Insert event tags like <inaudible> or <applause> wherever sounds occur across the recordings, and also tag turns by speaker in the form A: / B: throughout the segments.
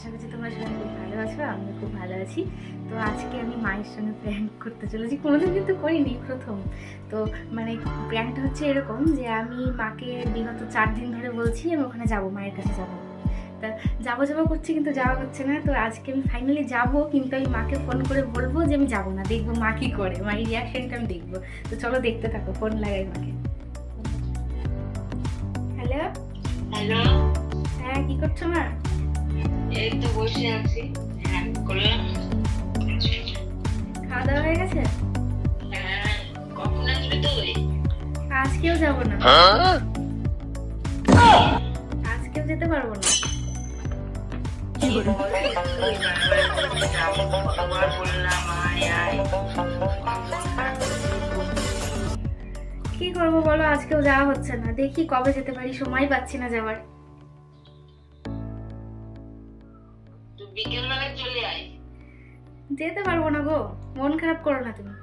A: আশা করছি তোমরা সবাই খুব ভালো আছো আমিও খুব ভালো আছি। তো আজকে আমি মায়ের সঙ্গে প্র্যাঙ্ক করতে চলেছি কোনোদিন কিন্তু করিনি প্রথম। তো মানে প্র্যাঙ্কটা হচ্ছে এরকম যে আমি মাকে বিগত চার দিন ধরে বলছি আমি ওখানে যাব মায়ের কাছে যাব। তা যাব যাব করছি কিন্তু যাওয়া হচ্ছে না তো আজকে আমি ফাইনালি যাব কিন্তু আমি মাকে ফোন করে বলব যে আমি যাব না দেখব মা কী করে মায়ের রিয়াকশনটা আমি দেখব। তো চলো দেখতে থাকো ফোন লাগাই মাকে। হ্যালো
B: হ্যালো
A: হ্যাঁ কী করছ মা?
B: এই তো বসে আছি। হ্যাঁ করলাম।
A: খাওয়া দাওয়া হয়ে গেছে?
B: হ্যাঁ কখন আসবে তুই?
A: আজকেও যাব না। আজকেও যেতে পারব না। কি করব বলো আজকেও যাওয়া হচ্ছে না। দেখি কবে যেতে পারি সময় পাচ্ছি না যাওয়ার। যেতে পারব না গো। মন খারাপ করো না তুমি।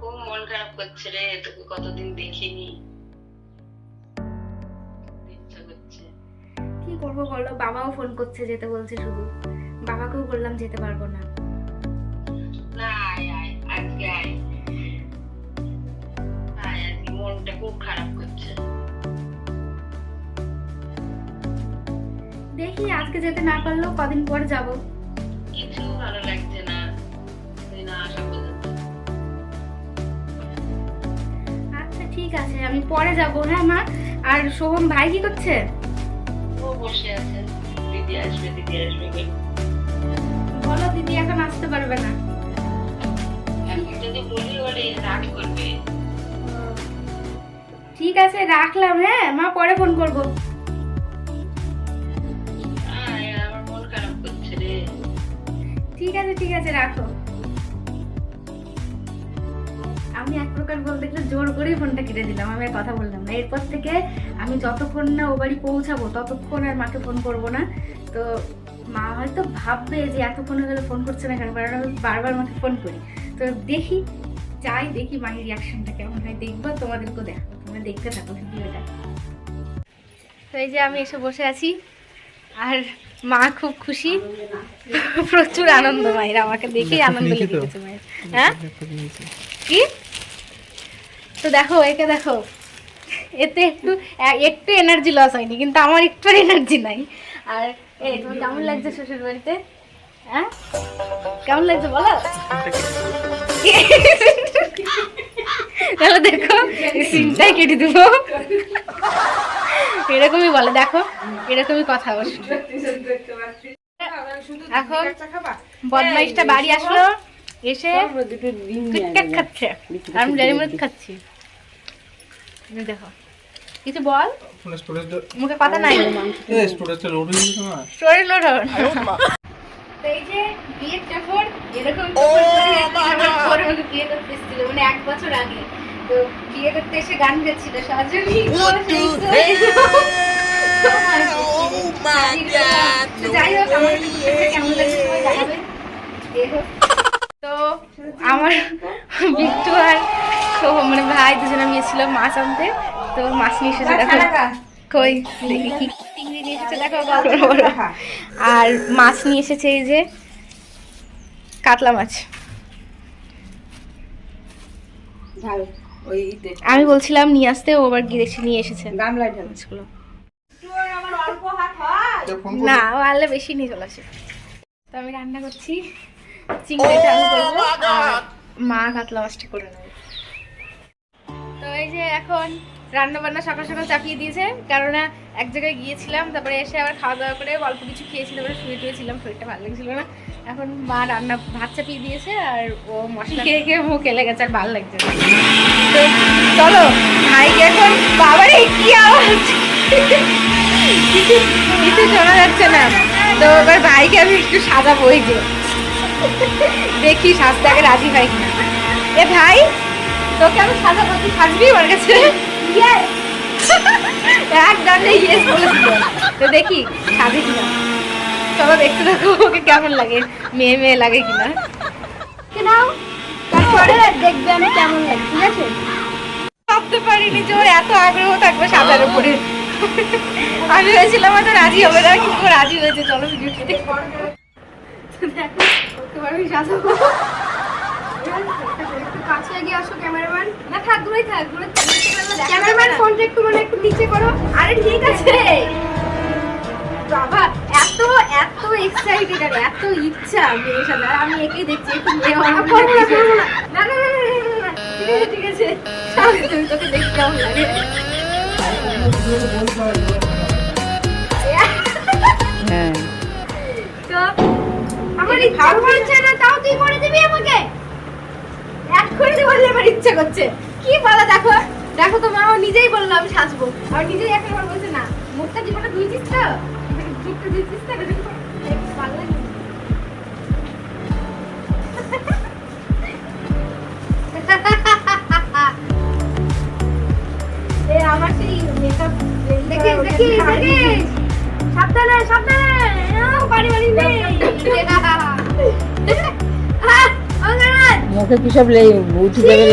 B: খুব মন খারাপ করছে রে তোকে কতদিন দেখিনি।
A: কি করব বলো? বাবাও ফোন করছে যেতে বলছে শুধু। বাবাকেও বললাম যেতে পারব না।
B: না আয় আয় আজকে আয়। আয় আজকে মনটা খুব খারাপ করছে।
A: দেখি আজকে যেতে না পারলেও কদিন পর যাব। ঠিক আছে আমি পরে যাব হ্যাঁ মা? আর সোহম ভাই কি করছে?
B: ও বসে আছে। দিদি আসবে দিদি আসবে। বলো
A: দিদি এখন আসতে পারবে না।
B: এখন যদি বলি ওরে রাগ করবে।
A: ঠিক আছে রাখলাম হ্যাঁ? মা পরে ফোন করব। ঠিক আছে ঠিক আছে রাখো। আমি এক প্রকার বলতে গেলে জোর করেই ফোনটা কেটে দিলাম আমি আর কথা বললাম না। এরপর থেকে আমি যতক্ষণ না ও বাড়ি পৌঁছাবো ততক্ষণ আর মাকে ফোন করব না। তো মা হয়তো ভাববে যে এতক্ষণ হয়ে গেলে ফোন করছে না কেন কারণ আমি বারবার মাকে ফোন করি। তো দেখি চাই দেখি মায়ের রিয়াকশনটা কেমন হয় দেখব তোমাদেরকেও দেখো তোমরা দেখতে থাকো ভিডিওটা। তো এই যে আমি এসে বসে আছি আর মা খুব খুশি। প্রচুর আনন্দ মায়ের আমাকে দেখেই আনন্দ লেগে গেছে মায়ের। হ্যাঁ? কি? তো দেখো একে দেখো। এতে একটু একটু এনার্জি লস হয়নি কিন্তু আমার একটু এনার্জি নাই। আর কেমন লাগছে শ্বশুর বাড়িতে হ্যাঁ? কেমন লাগছে বলো? তাহলে দেখো সিনটাই কেটে দেবো। এরকমই বলে দেখো এরকমই কথা অবশ্য এখন বদমাইশটা বাড়ি আসলো এসে খাচ্ছে। আর আমি মিল্ক খাচ্ছি। দেখো। কিছু বল?
C: ফোনে স্টোরেজটা
A: মুখে কথা নাই।
C: এ স্টোরেজটা লোড হয়ে গেছে তোমার
A: স্টোরি লোড হবে তো এই যে বিয়ের কাপড় এরকম পরে আমাকে বিয়ে করতে এসেছিল মানে এক বছর আগে। তো বিয়ে করতে এসে গান গাচ্ছিল সজনী যাই হোক আমার কেমন লাগছে সবাই জানাবেন তো আমার <laughs> বিট্টু আর সোহম মানে ভাই দুজনে গিয়েছিল মাছ আনতে তো মাছ নিয়ে এসেছে দেখো। কই? দেখি কি চিংড়ি নিয়ে এসেছে দেখো। আর মাছ নিয়ে এসেছে এই যে কাতলা মাছ। আমি বলছিলাম নিয়ে আসতে ও আবার গিয়ে দেখছি নিয়ে এসেছে। মাছগুলো। না ও আনলে বেশি নিয়ে চলে আসে। তো আমি রান্না করছি চিংড়িটা আমি করব। আর মা কাতলা মাছটা করে নেবে। যে এখন রান্না বান্না সকাল সকাল চাপিয়ে দিয়েছে কেননা এক জায়গায় গিয়েছিলাম তারপরে এসে আবার খাওয়া দাওয়া করে অল্প কিছু খেয়েছি তারপরে শুয়ে টুয়েছিলাম শরীরটা ভালো লাগছিল না। এখন মা রান্না ভাত চাপিয়ে দিয়েছে আর ও মশলা খেয়ে খেয়ে মুখ এলে গেছে আর ভালো লাগছে। তো চলো ভাইকে এখন বাবারে কি আওয়াজ? কিছু কিছু শোনা যাচ্ছে না। তো এবার ভাইকে আমি একটু সাজাবো ওই যে। দেখি সাজতে আগে রাজি ভাই এ ভাই তোকে আমি সাজাবো তুই সাজবি আমার কাছে? এক ডান্ডে ইয়েস বলে দিল। তো দেখি সাজে কিনা? চলো দেখতে থাকো ওকে কেমন লাগে? মেয়ে মেয়ে লাগে কিনা? কে নাও। তারপরে দেখবে আমি কেমন লাগে ঠিক আছে? ভাবতে পারিনি যে ওর এত আগ্রহ থাকবে সাজার উপরে। আমি ভেবেছিলাম হয়তো রাজি হবে না কিন্তু রাজি হয়েছে। চলো ভিডিওটা দেখো। দেখো তোমার সাজাবো
D: একটু কাছে এগিয়ে আসো ক্যামেরাম্যান।
A: না থাক দূরেই থাক দূরে
D: ক্যামেরাম্যান ফোনটা একটু মানে একটু নিচে করো।
A: আরে ঠিক আছে। বাবা এত এত এক্সাইটেড আর এত ইচ্ছা মেয়ের সাথে। আমি একেই দেখছি একটু মেয়ে
D: না, না।
A: না না ঠিক আছে তুমি তোকে দেখতে কেমন লাগে?
B: হ্যাঁ।
D: আমার ইচ্ছা করছে না তাও তুই করে দিবি আমাকে
A: এক করে দিয়ে বললে আমার ইচ্ছা করছে। কি বলা দেখো? দেখো তো মা নিজেই বলল আমি সাজবো। আর নিজেই এখন আমার বলছে না মুখটা জীবনটা ধুইছিস তো? মুখটা তো? এটা দেখো, আমার সেই মেকআপ
D: দেখিস সাবধানে সাবধানে। বাড়ি বাড়ি নেই। <laughs>
B: মুখে কি সব লেগে উঠে যাবে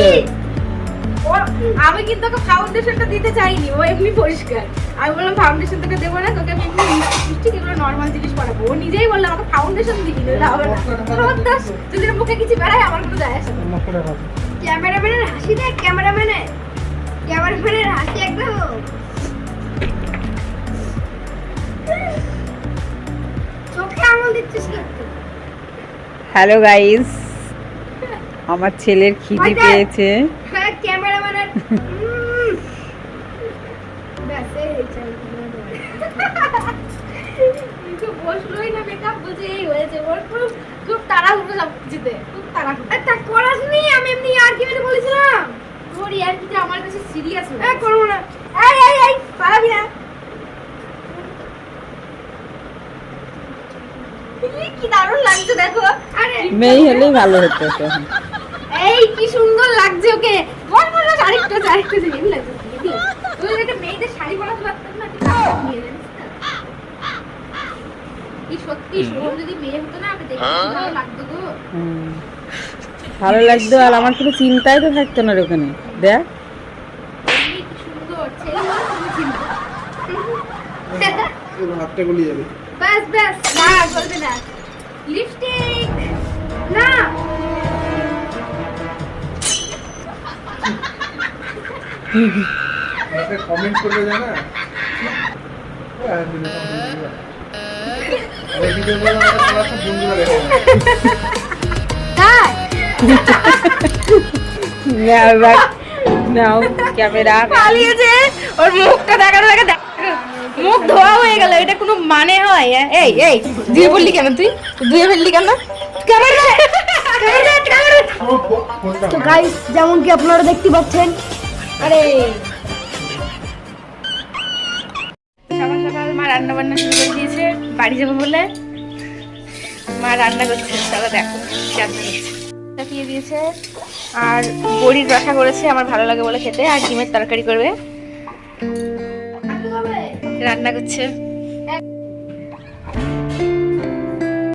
A: আমি কিন্তু ওকে ফাউন্ডেশনটা দিতে চাইনি ও এমনি পরিষ্কার। আমি বললাম ফাউন্ডেশন তোকে দেবো না তোকে আমি এমনি লিপস্টিক এগুলো নর্মাল জিনিস পরাবো। ও নিজেই বলল আমাকে ফাউন্ডেশন দিবি না হবে না। দোষ যদি মুখে কিছু বেড়ায় আমার কোনো যায় আসে না।
D: ক্যামেরাম্যানের হাসি দেখ ক্যামেরাম্যানের ক্যামেরাম্যানের হাসি একদম। চোখে আঙুল দিচ্ছিস না
B: হ্যালো গাইস আমার ছেলের খিদে পেয়েছে।
D: হ্যাঁ আর কি <laughs>
A: খুব সব কিছুতে খুব
D: আমি এমনি আর বলেছিলাম?
A: তোর ইয়ার কিন্তু আমার কাছে সিরিয়াস
D: এ করব না। এই এই এই পারবি না।
A: কি দারুণ লাগছে দেখো।
D: আরে
B: মেয়ে হলেই ভালো হতো <laughs> তখন
A: এই কি সুন্দর লাগছে ওকে বল বল আরেকটু আরেকটু লাগছে তুই একটা মেয়েদের শাড়ি পরাতে পারতাম না তুই তাও নিয়ে জানিস না? এই সত্যি সোহম যদি মেয়ে হতো না আমি দেখতে ভালো লাগতো গো।
B: ভালো লাগতো আর আমার কোনো চিন্তাই তো থাকতো না ওখানে। দেখ।
A: কি
C: হাতটা গলিয়ে যাবে।
D: ব্যাস ব্যাস
A: না চলবে না। লিপস্টিক!
D: না!
C: দেখে
D: তাই
B: নাও ক্যামেরা
A: পালিয়েছে। ওর মুখটা দেখানো দেখে দেখ মুখ ধোয়া হয়ে গেল এটা কোনো মানে হয়? এই এই ধুয়ে বললি কেন তুই? ধুয়ে ফেললি কেন? ক্যামেরা
D: তো গাইস যেমন কি আপনারা দেখতে পাচ্ছেন আরে।
A: সকাল সকাল মা রান্না বান্না শুরু করে দিয়েছে, বাড়ি যাব বলে। মা রান্না করছে তারা দেখো রান্না করছে। চাপিয়ে দিয়েছে, আর বড়ির রসা করেছে, আমার ভালো লাগে বলে খেতে, আর ডিমের তরকারি করবে। রান্না করছে।